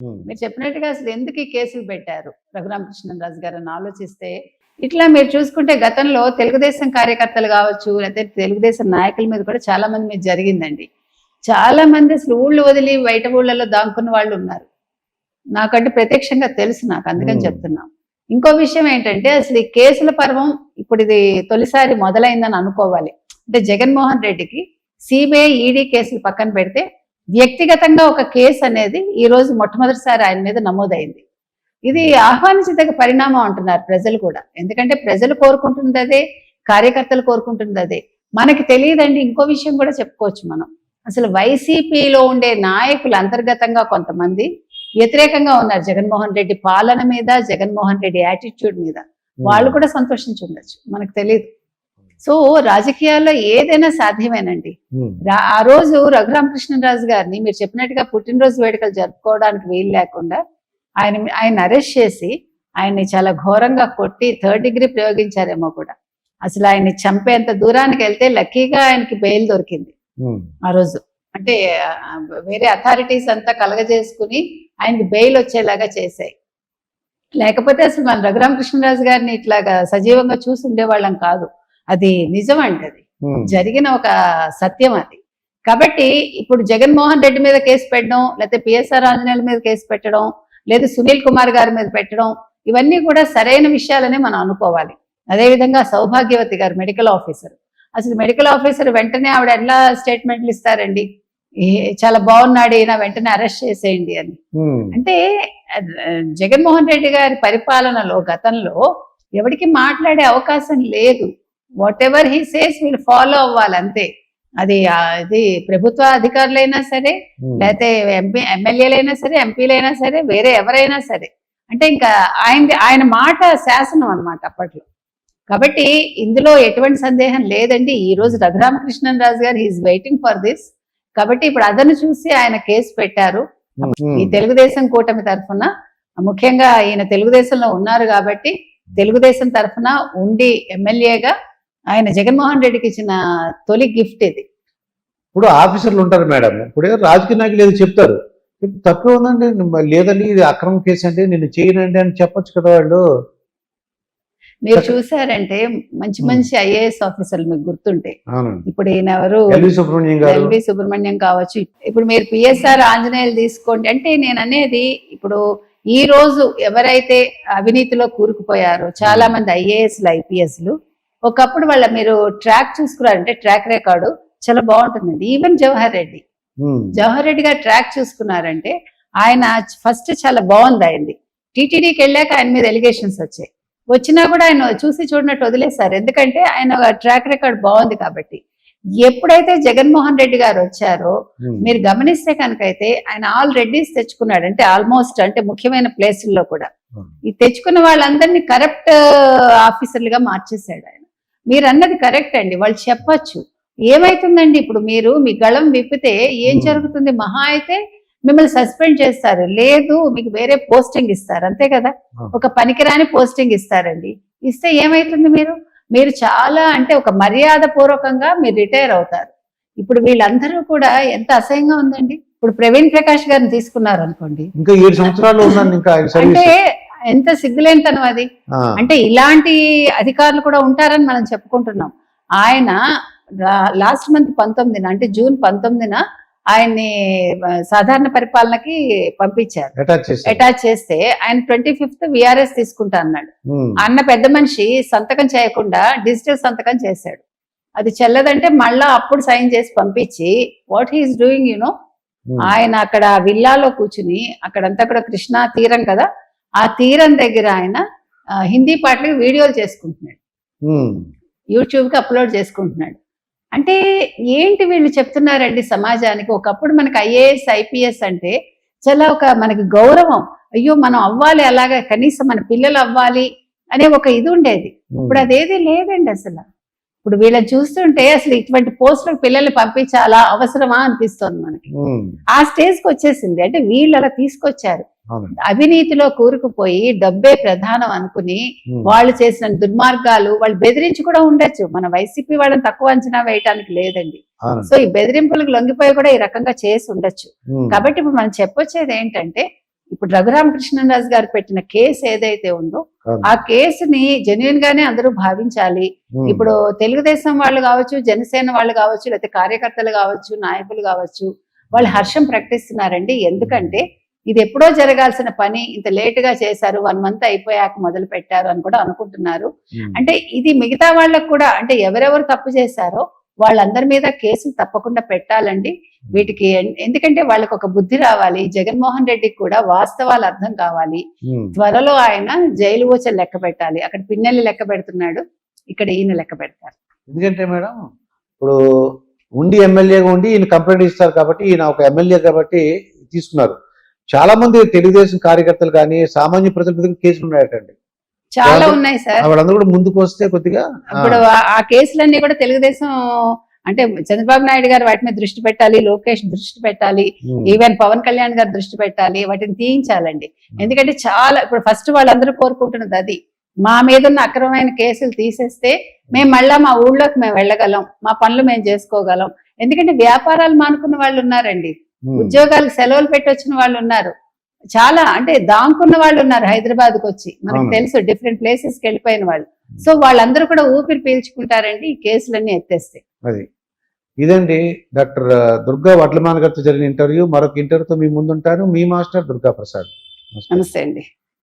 మీరు చెప్పినట్టుగా అసలు ఎందుకు ఈ కేసులు పెట్టారు? రఘురామకృష్ణరాజు గారు అని ఆలోచిస్తే ఇట్లా మీరు చూసుకుంటే గతంలో తెలుగుదేశం కార్యకర్తలు కావచ్చు లేకపోతే తెలుగుదేశం నాయకుల మీద కూడా చాలా మంది మీద జరిగిందండి. చాలా మంది అసలు ఊళ్ళు వదిలి బయట ఊళ్ళలో దాక్కున్న వాళ్ళు ఉన్నారు. నాకంటే ప్రత్యక్షంగా తెలుసు నాకు అందుకని. చెప్తున్నాం. ఇంకో విషయం ఏంటంటే అసలు ఈ కేసుల పర్వం ఇప్పుడు ఇది తొలిసారి మొదలైందని అనుకోవాలి. అంటే జగన్మోహన్ రెడ్డికి సిబిఐ ఈడీ కేసులు పక్కన పెడితే వ్యక్తిగతంగా ఒక కేసు అనేది ఈ రోజు మొట్టమొదటిసారి ఆయన మీద నమోదైంది. ఇది ఆహ్వానించదగ్గ పరిణామం అంటున్నారు ప్రజలు కూడా. ఎందుకంటే ప్రజలు కోరుకుంటుంది అదే కార్యకర్తలు కోరుకుంటుంది అదే. మనకి తెలియదండి ఇంకో విషయం కూడా చెప్పుకోవచ్చు మనం. అసలు వైసీపీలో ఉండే నాయకులు అంతర్గతంగా కొంతమంది వ్యతిరేకంగా ఉన్నారు. జగన్మోహన్ రెడ్డి పాలన మీద జగన్మోహన్ రెడ్డి యాటిట్యూడ్ మీద. వాళ్ళు కూడా సంతోషించి ఉండొచ్చు. మనకు తెలియదు సో రాజకీయాల్లో ఏదైనా సాధ్యమేనండి. ఆ రోజు రఘురామకృష్ణరాజు గారిని మీరు చెప్పినట్టుగా పుట్టినరోజు వేడుకలు జరుపుకోవడానికి వీలు లేకుండా ఆయన ఆయన అరెస్ట్ చేసి ఆయన్ని చాలా ఘోరంగా కొట్టి థర్డ్ డిగ్రీ ప్రయోగించారేమో కూడా. అసలు ఆయన్ని చంపేంత దూరానికి వెళ్తే లక్కీగా ఆయనకి బెయిల్ దొరికింది. ఆ రోజు. అంటే వేరే అథారిటీస్ అంతా కలగజేసుకుని ఆయనకి బెయిల్ వచ్చేలాగా చేశాయి. లేకపోతే అసలు మన రఘురామకృష్ణరాజు గారిని ఇట్లాగా సజీవంగా చూసి ఉండేవాళ్ళం కాదు. అది నిజం ఉమ్. జరిగిన ఒక సత్యం అది. కాబట్టి ఇప్పుడు జగన్మోహన్ రెడ్డి మీద కేసు పెట్టడం లేకపోతే పిఎస్ఆర్ ఆంజనేయుల మీద కేసు పెట్టడం లేదా సునీల్ కుమార్ గారి మీద పెట్టడం ఇవన్నీ కూడా సరైన విషయాలనే మనం అనుకోవాలి. అదేవిధంగా సౌభాగ్యవతి గారు మెడికల్ ఆఫీసర్. అసలు మెడికల్ ఆఫీసర్ వెంటనే ఆవిడ ఎలా స్టేట్మెంట్లు ఇస్తారండి? చాలా బాగున్నాడు ఈయన వెంటనే అరెస్ట్ చేసేయండి అని. అంటే జగన్మోహన్ రెడ్డి గారి పరిపాలనలో గతంలో ఎవరికి మాట్లాడే అవకాశం లేదు. వాట్ ఎవర్ హీ సేస్ వీళ్ళు ఫాలో అవ్వాలి అంతే. అది ఇది ప్రభుత్వ అధికారులైనా సరే ఉమ్. లేకపోతే ఎంపీ ఎమ్మెల్యేలైనా సరే ఎంపీలైనా సరే వేరే ఎవరైనా సరే. అంటే ఇంకా ఆయన ఆయన మాట శాసనం అన్నమాట అప్పట్లో. కాబట్టి ఇందులో ఎటువంటి సందేహం లేదండి. ఈ రోజు రఘురామకృష్ణన్ రాజు గారు ఈజ్ వెయిటింగ్ ఫర్ దిస్ కాబట్టి ఇప్పుడు అదను చూసి ఆయన కేసు పెట్టారు. ఉమ్. ఈ తెలుగుదేశం కూటమి తరఫున ముఖ్యంగా ఈయన తెలుగుదేశంలో ఉన్నారు కాబట్టి తెలుగుదేశం తరఫున ఉండి ఎమ్మెల్యేగా ఆయన జగన్మోహన్ రెడ్డికి ఇచ్చిన తొలి గిఫ్ట్ ఇది. ఇప్పుడు ఆఫీసర్లు ఉంటారు మేడం. ఇప్పుడు రాజకీయ నాయకులు ఏదో చెప్తారు. తక్కువ ఉందండి లేదండి ఇది అక్రమ కేసు అంటే నేను చేయనండి అని చెప్పొచ్చు కదా వాళ్ళు. మీరు. చూసారంటే మంచి. మంచి ఐఏఎస్ ఆఫీసర్లు మీకు అవునండి. ఇప్పుడు ఈయన ఎవరు? ఎల్వి సుబ్రహ్మణ్యం గారు. ఎల్వి సుబ్రహ్మణ్యం కావచ్చు. ఇప్పుడు మీరు పిఎస్ఆర్ ఆంజనేయులు తీసుకోండి అంటే నేను అనేది ఇప్పుడు ఈ రోజు ఎవరైతే అవినీతిలో కూరుకుపోయారో చాలా మంది ఐఏఎస్లు ఐపీఎస్లు ఒకప్పుడు వాళ్ళ మీరు ట్రాక్ చూసుకున్నారంటే ట్రాక్ రికార్డు చాలా బాగుంటుందండి. ఈవెన్ జవహర్ రెడ్డి. జవహర్ రెడ్డి గారు ట్రాక్ చూసుకున్నారంటే ఆయన ఫస్ట్ చాలా బాగుంది ఆయనది. టీటీడీకి వెళ్ళాక ఆయన మీద ఎలిగేషన్స్ వచ్చాయి. వచ్చినా కూడా ఆయన చూసి చూడనట్టు వదిలేశారు. ఎందుకంటే ఆయన ట్రాక్ రికార్డ్ బాగుంది కాబట్టి. ఎప్పుడైతే జగన్మోహన్ రెడ్డి గారు వచ్చారో ఉమ్. మీరు గమనిస్తే కనుక అయితే ఆయన ఆల్ రెడ్డిస్ తెచ్చుకున్నాడు అంటే ఆల్మోస్ట్ అంటే ముఖ్యమైన ప్లేసుల్లో కూడా. Hmm. ఈ తెచ్చుకున్న వాళ్ళందరినీ కరప్ట్ ఆఫీసర్లుగా మార్చేశాడు ఆయన. మీరు అన్నది కరెక్ట్ అండి. వాళ్ళు చెప్పొచ్చు. ఏమైతుందండి ఇప్పుడు మీరు మీ గళం విప్పితే ఏం. జరుగుతుంది? మహా అయితే మిమ్మల్ని సస్పెండ్ చేస్తారు. లేదు మీకు వేరే పోస్టింగ్ ఇస్తారు. అంతే కదా. ఒక పనికిరాని పోస్టింగ్ ఇస్తారండి. ఇస్తే ఏమైతుంది మీరు? మీరు చాలా అంటే ఒక మర్యాద పూర్వకంగా మీరు రిటైర్ అవుతారు. ఇప్పుడు వీళ్ళందరూ కూడా ఎంత అసహ్యంగా ఉందండి. ఇప్పుడు ప్రవీణ్ ప్రకాష్ గారిని తీసుకున్నారు అనుకోండి ఇంకా ఏడు సంవత్సరాలు అంటే ఎంత సిగ్గులేనితనం అది. అంటే ఇలాంటి అధికారులు కూడా ఉంటారని మనం చెప్పుకుంటున్నాం ఆయన లాస్ట్ మంత్ పంతొమ్మిదిన అంటే జూన్ పంతొమ్మిదిన ఆయన్ని సాధారణ పరిపాలనకి పంపించారు అటాచ్ చేస్తే ఆయన ట్వంటీ ఫిఫ్త్ విఆర్ఎస్ తీసుకుంటా అన్నాడు ఉమ్. అన్న పెద్ద మనిషి సంతకం చేయకుండా డిజిటల్ సంతకం చేశాడు అది చెల్లదంటే మళ్ళా అప్పుడు సైన్ చేసి పంపించి వాట్ హీస్ డూయింగ్ యూనో. ఆయన అక్కడ విల్లాలో కూర్చుని అక్కడంతా కూడా కృష్ణా తీరం కదా ఆ తీరం దగ్గర ఆయన హిందీ పాటలకి వీడియోలు చేసుకుంటున్నాడు. ఉమ్. యూట్యూబ్కి అప్లోడ్ చేసుకుంటున్నాడు. అంటే ఏంటి వీళ్ళు చెప్తున్నారండి సమాజానికి? ఒకప్పుడు మనకి ఐఏఎస్ ఐపీఎస్ అంటే చాలా ఒక మనకి గౌరవం. అయ్యో మనం అవ్వాలి అలాగే కనీసం మన పిల్లలు అవ్వాలి అనే ఒక ఇది ఉండేది. ఇప్పుడు అదేది లేదండి అసలు. ఇప్పుడు వీళ్ళని చూస్తుంటే అసలు ఇటువంటి పోస్టులకు పిల్లల్ని పంపించాలా? అవసరమా అనిపిస్తోంది మనకి. ఆ స్టేజ్కి వచ్చేసింది. అంటే వీళ్ళు అలా తీసుకొచ్చారు. అవినీతిలో కూరుకుపోయి డబ్బే ప్రధానం అనుకుని. వాళ్ళు చేసిన దుర్మార్గాలు వాళ్ళు బెదిరించి కూడా ఉండొచ్చు మన వైసీపీ వాళ్ళని తక్కువ అంచనా వేయటానికి లేదండి సో ఈ బెదిరింపులకు లొంగిపోయి కూడా ఈ రకంగా చేసి ఉండొచ్చు. కాబట్టి ఇప్పుడు మనం చెప్పొచ్చేది ఏంటంటే ఇప్పుడు రఘురామకృష్ణరాజు గారు పెట్టిన కేసు ఏదైతే ఉందో. ఆ కేసుని జెన్యున్ గానే అందరూ భావించాలి. ఇప్పుడు తెలుగుదేశం వాళ్ళు కావచ్చు జనసేన వాళ్ళు కావచ్చు లేకపోతే కార్యకర్తలు కావచ్చు నాయకులు కావచ్చు వాళ్ళు హర్షం ప్రకటిస్తున్నారండి ఎందుకంటే ఇది ఎప్పుడో జరగాల్సిన పని ఇంత లేట్గా చేశారు వన్ మంత్ అయిపోయాక మొదలు పెట్టారు అని కూడా అనుకుంటున్నారు. అంటే ఇది మిగతా వాళ్ళకు కూడా అంటే ఎవరెవరు తప్పు చేశారో వాళ్ళందరి మీద కేసులు తప్పకుండా పెట్టాలండి. వీటికి ఎందుకంటే వాళ్ళకి ఒక బుద్ధి రావాలి జగన్మోహన్ రెడ్డికి కూడా వాస్తవాలు అర్థం కావాలి. త్వరలో ఆయన జైలు ఊచలు లెక్క పెట్టాలి. అక్కడ పిన్నెల్లి లెక్క పెడుతున్నాడు ఇక్కడ ఈయన లెక్క పెడతారు. ఎందుకంటే మేడం ఇప్పుడు ఉండి ఎమ్మెల్యేగా ఉండి ఈయన కంప్లైంట్ ఇస్తారు కాబట్టి ఈయన ఒక ఎమ్మెల్యే కాబట్టి తీసుకున్నారు. చాలా మంది తెలుగుదేశం కార్యకర్తలు కానీ సామాన్య ప్రజల మీద కేసులు ఉన్నాయటండి. చాలా ఉన్నాయి సార్. వాళ్ళందరూ కూడా ముందుకు వస్తే కొద్దిగా ఇప్పుడు ఆ- కేసులన్నీ కూడా తెలుగుదేశం అంటే చంద్రబాబు నాయుడు గారు వాటి మీద దృష్టి పెట్టాలి లోకేష్ దృష్టి పెట్టాలి ఉమ్, ఈవెన్ పవన్ కళ్యాణ్ గారు దృష్టి పెట్టాలి వాటిని తీయించాలండి. ఎందుకంటే చాలా ఇప్పుడు ఫస్ట్ వాళ్ళందరూ కోరుకుంటున్నది అది. మా మీద ఉన్న అక్రమమైన కేసులు తీసేస్తే మేము మళ్ళా మా ఊళ్ళోకి మేము వెళ్ళగలం మా పనులు మేము చేసుకోగలం. ఎందుకంటే వ్యాపారాలు మానుకున్న వాళ్ళు ఉన్నారండి. ఉద్యోగాలకు సెలవులు పెట్టి వచ్చిన వాళ్ళు ఉన్నారు. చాలా అంటే దాంకున్న వాళ్ళు ఉన్నారు హైదరాబాద్కు వచ్చి. మనకు. తెలుసు డిఫరెంట్ ప్లేసెస్కి వెళ్ళిపోయిన వాళ్ళు. సో వాళ్ళందరూ కూడా ఊపిరి పీల్చుకుంటారండి ఈ కేసులన్నీ ఎత్తేస్తే. అది. ఇదండి డాక్టర్ దుర్గా వడ్లమాన్ గారితో జరిగిన ఇంటర్వ్యూ. మరొక ఇంటర్వ్యూతో మీ ముందుంటాను. మీ మాస్టర్ దుర్గా ప్రసాద్. నమస్తే అండి.